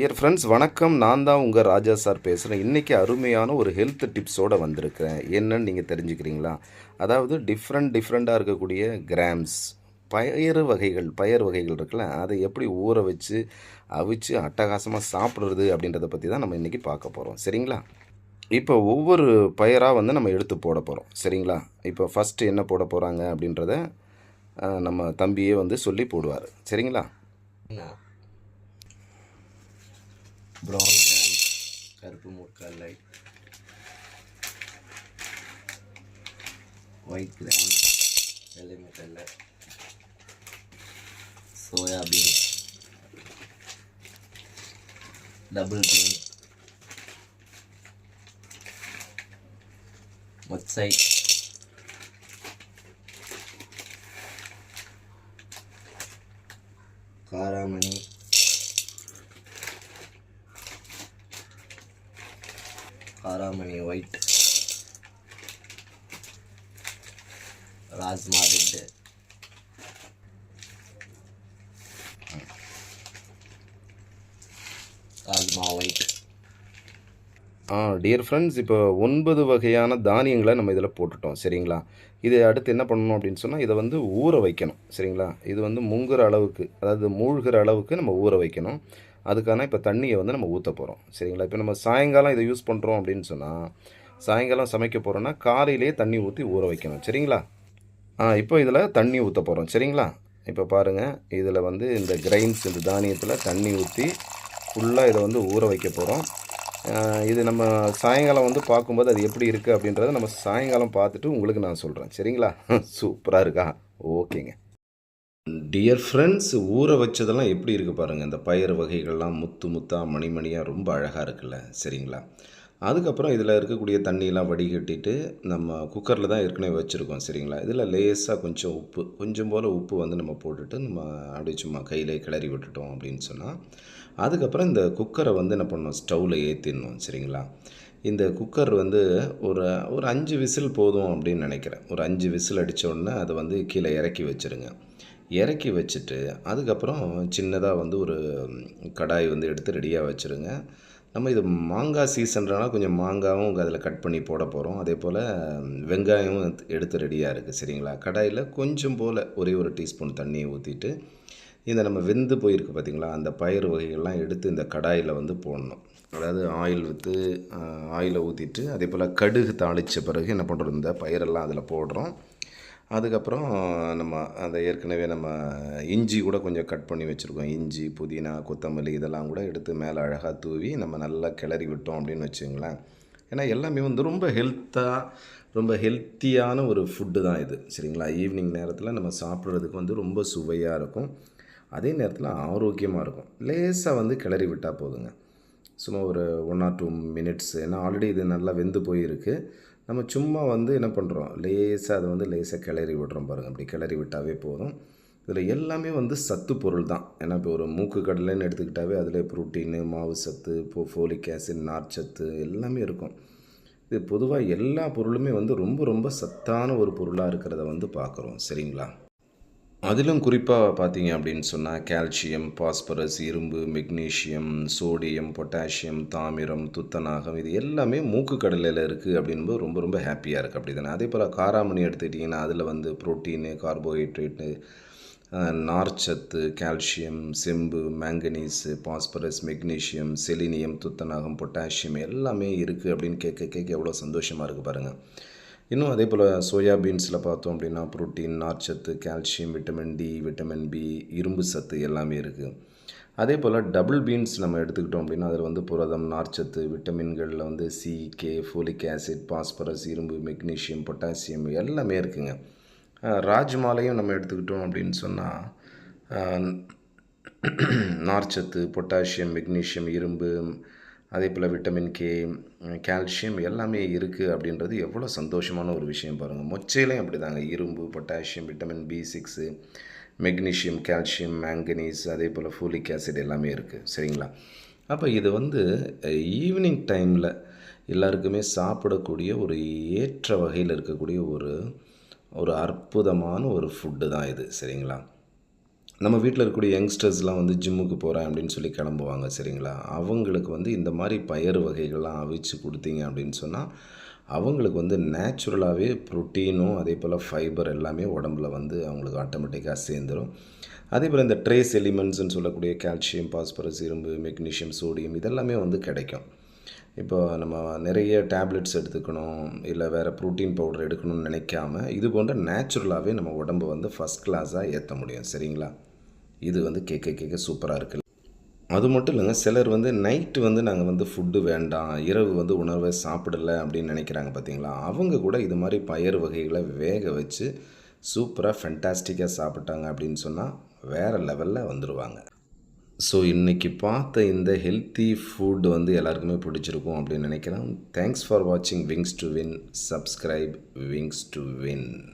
Dear friends வணக்கம். நான் தான் உங்கள் ராஜா சார் பேசுகிறேன் இன்றைக்கி அருமையான ஒரு ஹெல்த் டிப்ஸோடு வந்திருக்கிறேன். என்னன்னு நீங்கள் தெரிஞ்சுக்கிறீங்களா? அதாவது டிஃப்ரெண்ட் டிஃப்ரெண்ட்டாக இருக்கக்கூடிய கிராம்ஸ் பயறு வகைகள் பயறு வகைகள் இருக்குல்ல அதை எப்படி ஊற வச்சு அவிச்சு அட்டகாசமாக சாப்பிட்றது அப்படின்றத பற்றி தான் நம்ம இன்றைக்கி பார்க்க போகிறோம் சரிங்களா? இப்போ ஒவ்வொரு பயிராக வந்து நம்ம எடுத்து போட போகிறோம் சரிங்களா? இப்போ ஃபஸ்ட்டு என்ன போட போகிறாங்க அப்படின்றத நம்ம தம்பியே வந்து சொல்லி போடுவார். சரிங்களா? బ్రౌన్ గ్రామ్స్ కరుపు ముక్కలు లైట్ వైట్ గ్రామ్స్ ఎలిమిటల్ సోయాబీన్ డబుల్ బీన్ మొత్సై కారామణి காராமணி white. Rajma red. Rajma white. ஆ டியர் ஃப்ரெண்ட்ஸ் இப்போ ஒன்பது வகையான தானியங்களை நம்ம இதில் போட்டுட்டோம் சரிங்களா? இது அடுத்து என்ன பண்ணணும் அப்படின்னு சொன்னால் இதை வந்து ஊற வைக்கணும் சரிங்களா? இது வந்து முங்குற அளவுக்கு அதாவது மூழ்கிற அளவுக்கு நம்ம ஊற வைக்கணும். அதுக்கான இப்போ தண்ணியை வந்து நம்ம ஊற்ற போகிறோம் சரிங்களா? இப்போ நம்ம சாயங்காலம் இதை யூஸ் பண்ணுறோம் அப்படின்னு சொன்னால் சாயங்காலம் சமைக்க போகிறோன்னா காலையிலேயே தண்ணி ஊற்றி ஊற வைக்கணும். சரிங்களா? ஆ இப்போ இதில் தண்ணி ஊற்ற போகிறோம் சரிங்களா? இப்போ பாருங்கள் இதில் வந்து இந்த கிரைன்ஸ் இந்த தானியத்தில் தண்ணி ஊற்றி ஃபுல்லாக இதை வந்து ஊற வைக்க போகிறோம் இது நம்ம சாயங்காலம் வந்து பார்க்கும்போது அது எப்படி இருக்குது அப்படின்றத நம்ம சாயங்காலம் பார்த்துட்டு உங்களுக்கு நான் சொல்கிறேன் சரிங்களா? சூப்பராக இருக்கா? ஓகேங்க. டியர் ஃப்ரெண்ட்ஸ் ஊற வச்சதெல்லாம் எப்படி இருக்குது பாருங்கள் இந்த பயிர் வகைகள்லாம் முத்து முத்தாக மணிமணியாக ரொம்ப அழகாக இருக்குல்ல சரிங்களா? அதுக்கப்புறம் இதில் இருக்கக்கூடிய தண்ணியெல்லாம் வடிகட்டிட்டு நம்ம குக்கரில் தான் ஏற்கனவே வச்சுருக்கோம் சரிங்களா? இதில் லேசாக கொஞ்சம் உப்பு கொஞ்சம் போல் உப்பு வந்து நம்ம போட்டுட்டு நம்ம அப்படியே சும்மா கையிலே கிளறி விட்டுட்டோம் அப்படின்னு சொன்னால் அதுக்கப்புறம் இந்த குக்கரை வந்து என்ன பண்ணோம் ஸ்டவ்வில் ஏற்றிடணும் சரிங்களா? இந்த குக்கர் வந்து ஒரு ஒரு அஞ்சு விசில் போதும் அப்படின்னு நினைக்கிறேன். ஒரு அஞ்சு விசில் அடித்த உடனே அதை வந்து கீழே இறக்கி வச்சுருங்க. இறக்கி வச்சுட்டு அதுக்கப்புறம் சின்னதாக வந்து ஒரு கடாய் வந்து எடுத்து ரெடியாக வச்சுருங்க. நம்ம இது மாங்காய் சீசன்றனால கொஞ்சம் மாங்காவும் அதில் கட் பண்ணி போட போகிறோம் அதே போல் வெங்காயமும் எடுத்து ரெடியாக இருக்குது சரிங்களா? கடாயில் கொஞ்சம் போல் ஒரே ஒரு டீஸ்பூன் தண்ணியை ஊற்றிட்டு இந்த நம்ம வெந்து போயிருக்கு பார்த்திங்களா அந்த பயிர் வகைகள்லாம் எடுத்து இந்த கடாயில் வந்து போடணும். அதாவது ஆயில் விற்று ஆயிலை ஊற்றிட்டு அதே போல் கடுகு தாளித்த பிறகு என்ன பண்ணுறோம் இந்த பயிரெல்லாம் அதில் போடுறோம். அதுக்கப்புறம் நம்ம அந்த ஏற்கனவே நம்ம இஞ்சி கூட கொஞ்சம் கட் பண்ணி வச்சுருக்கோம். இஞ்சி புதினா கொத்தமல்லி இதெல்லாம் கூட எடுத்து மேலே அழகாக தூவி நம்ம நல்லா கிளறி விட்டோம் அப்படின்னு வச்சுங்களேன் ஏன்னா எல்லாமே வந்து ரொம்ப ஹெல்த்தாக ரொம்ப ஹெல்த்தியான ஒரு ஃபுட்டு தான் இது. சரிங்களா? ஈவினிங் நேரத்தில் நம்ம சாப்பிட்றதுக்கு வந்து ரொம்ப சுவையாக இருக்கும். அதே நேரத்தில் ஆரோக்கியமாக இருக்கும். லேசாக வந்து கிளறி விட்டால் போதுங்க. சும்மா ஒரு ஒன் ஆர் டூ மினிட்ஸ் ஏன்னா ஆல்ரெடி இது நல்லா வெந்து போயிருக்கு. நம்ம சும்மா வந்து என்ன பண்ணுறோம் லேசாக அதை வந்து லேசாக கிளறி விடுறோம் பாருங்கள் அப்படி கிளறி விட்டாவே போதும். இதில் எல்லாமே வந்து சத்து பொருள் தான். ஏன்னா இப்போ ஒரு மூக்கு கடலைன்னு எடுத்துக்கிட்டாவே அதில் ப்ரோட்டீனு மாவு சத்து இப்போ ஃபோலிக் ஆசிட் நார்ச்சத்து எல்லாமே இருக்கும். இது பொதுவாக எல்லா பொருளுமே வந்து ரொம்ப ரொம்ப சத்தான ஒரு பொருளாக இருக்கிறத வந்து பார்க்குறோம். சரிங்களா? அதிலும் குறிப்பாக பார்த்தீங்க அப்படின்னு சொன்னால் கால்சியம் பாஸ்பரஸ் இரும்பு மெக்னீஷியம் சோடியம் பொட்டாசியம் தாமிரம் துத்தநாகம் இது எல்லாமே மூக்கு கடலையில் இருக்குது அப்படின்போது ரொம்ப ரொம்ப ஹாப்பியாக இருக்குது அப்படி தானே அதே போல் காராமணி எடுத்துக்கிட்டிங்கன்னா அதில் வந்து புரோட்டீனு கார்போஹைட்ரேட்டு நார்ச்சத்து கால்சியம் செம்பு மேங்கனீஸு பாஸ்பரஸ் மெக்னீஷியம் செலினியம் துத்தநாகம் பொட்டாசியம் எல்லாமே இருக்குது அப்படின்னு கேட்க கேட்க எவ்வளோ சந்தோஷமாக இருக்குது பாருங்கள் இன்னும் அதே போல் சோயா பீன்ஸில் பார்த்தோம் அப்படின்னா புரோட்டீன் நார்ச்சத்து calcium vitamin D vitamin B இரும்பு சத்து எல்லாமே இருக்குது அதே போல் டபுள் பீன்ஸ் நம்ம எடுத்துக்கிட்டோம் அப்படின்னா அதில் வந்து புரதம் நார்ச்சத்து விட்டமின்களில் வந்து C K folic acid phosphorus இரும்பு மெக்னீஷியம் பொட்டாசியம் எல்லாமே இருக்குங்க. ராஜ்மாலையும் நம்ம எடுத்துக்கிட்டோம் அப்படின்னு சொன்னால் நார்ச்சத்து பொட்டாசியம் மெக்னீஷியம் இரும்பு அதே போல் விட்டமின் கே கால்சியம் எல்லாமே இருக்குது அப்படின்றது எவ்வளோ சந்தோஷமான ஒரு விஷயம் பாருங்கள் மொச்சையிலையும் அப்படி தாங்க இரும்பு potassium vitamin B six magnesium calcium manganese அதே போல் ஃபூலிக் ஆசிட் எல்லாமே இருக்குது சரிங்களா? அப்போ இது வந்து ஈவினிங் டைமில் எல்லாருக்குமே சாப்பிடக்கூடிய ஒரு ஏற்ற வகையில் இருக்கக்கூடிய ஒரு ஒரு அற்புதமான ஒரு ஃபுட்டு தான் இது. சரிங்களா? நம்ம வீட்டில் இருக்கக்கூடிய யங்ஸ்டர்ஸ்லாம் வந்து ஜிம்முக்கு போகிறேன் அப்படின்னு சொல்லி கிளம்புவாங்க சரிங்களா? அவங்களுக்கு வந்து இந்த மாதிரி பயறு வகைகள்லாம் அவிச்சு கொடுத்தீங்க அப்படின்னு சொன்னால் அவங்களுக்கு வந்து நேச்சுரலாகவே ப்ரோட்டீனும் அதே போல் ஃபைபர் எல்லாமே உடம்புல வந்து அவங்களுக்கு ஆட்டோமேட்டிக்காக சேர்ந்துடும் அதே போல் இந்த ட்ரேஸ் எலிமெண்ட்ஸ்னு சொல்லக்கூடிய கால்சியம் பாஸ்பரஸ் இரும்பு மெக்னீஷியம் சோடியம் இதெல்லாமே வந்து கிடைக்கும். இப்போ நம்ம நிறைய டேப்லெட்ஸ் எடுத்துக்கணும் இல்லை வேறு ப்ரோட்டீன் பவுடர் எடுக்கணும்னு நினைக்காம இது போன்ற நேச்சுரலாகவே நம்ம உடம்பு வந்து ஃபஸ்ட் கிளாஸாக ஏற்ற முடியும் சரிங்களா? இது வந்து கேட்க கேட்க சூப்பராக இருக்குது அது மட்டும் இல்லைங்க சிலர் வந்து நைட்டு வந்து நாங்கள் வந்து ஃபுட்டு வேண்டாம் இரவு வந்து உணவை சாப்பிடலை அப்படின்னு நினைக்கிறாங்க பார்த்தீங்களா அவங்க கூட இது மாதிரி பயறு வகைகளை வேக வச்சு சூப்பராக ஃபென்டாஸ்டிக்காக சாப்பிட்டாங்க அப்படின்னு சொன்னால் வேறு லெவலில் வந்துடுவாங்க ஸோ இன்றைக்கி பார்த்த இந்த ஹெல்த்தி ஃபுட் வந்து எல்லாருக்குமே பிடிச்சிருக்கும் அப்படின்னு நினைக்கிறேன். தேங்க்ஸ் ஃபார் வாட்சிங் wings to win subscribe wings to win